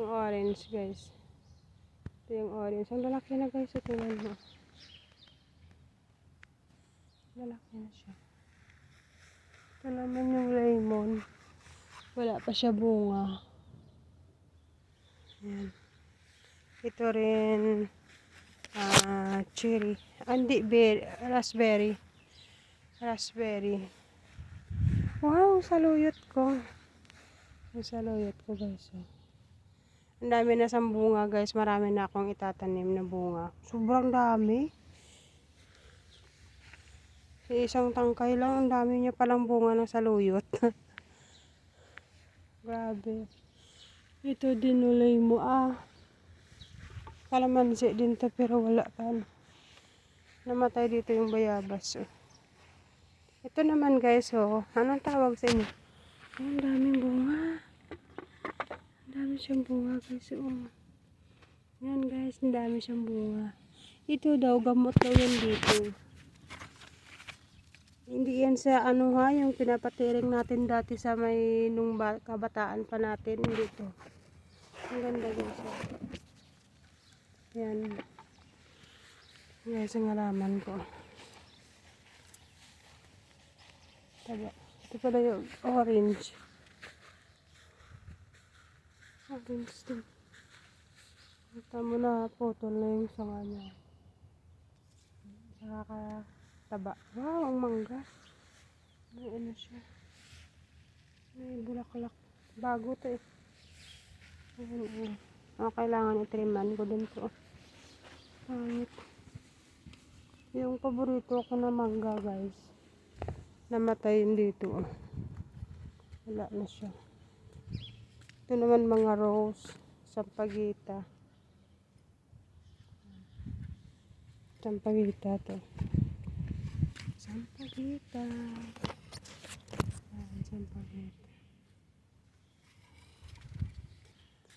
Yung orange guys. Ito yung orange. Ang lalaki na guys. Ito tingnan mo. Lalaki na siya. Ito naman yung lemon. Wala pa siya bunga. Ayan. Ito rin ah cherry. Andi, berry, raspberry. Raspberry. Wow, saluyot ko. Saluyot ko guys. Oh. Ang dami na sa bunga guys. Marami na akong itatanim na bunga. Sobrang dami. Sa isang tangkay lang, ang dami niya palang bunga ng saluyot. Grabe. Ito din ulay mo ah. Kalamansi din to pero wala pa. ano. Namatay dito yung bayabas. Oh. Ito naman guys, oh. Anong tawag sa inyo? Ang daming bunga. Siyang bunga guys. Oh. Yan guys, ang dami siyang bunga. Ito daw, gamot daw yan dito. Hindi yan sa ano ha, yung pinapatiring natin dati sa may nung ba, kabataan pa natin. Dito. Ang ganda guys. Yan. Guys, ang halaman ko. Taba. Ito pala yung orange. Orange din. Kita mo na putol na yung sanga niya. Nakakataba. Wow, ang mangga. May ano siya. May bulaklak. Bago to eh. Ayan, ayan. Oh, kailangan itriman ko din to. Pangit. Yung paborito ko na mangga guys. Namatay dito. oh. Wala na siya. Ito naman mga rose. Sampagita. Sampagita to. Sampagita. Ayan, sampagita.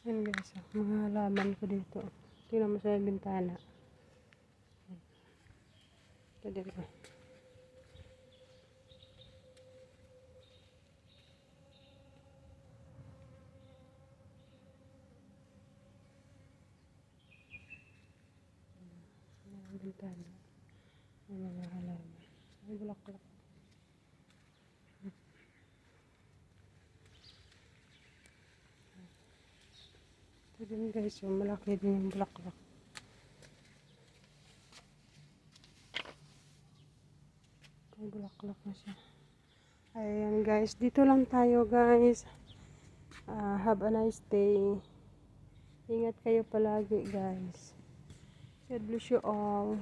Yan guys, oh, mga halaman ko dito. Tingnan mo sa bintana. Ayan. Ito dito. Ayan, ang bintana. May mga halaman. May bulaklak. Ito din guys, yung malaki din yung bulaklak. May bulaklak na siya. Ayan guys, dito lang tayo guys. Ah, have a nice day. Ingat kayo palagi guys. God bless you all.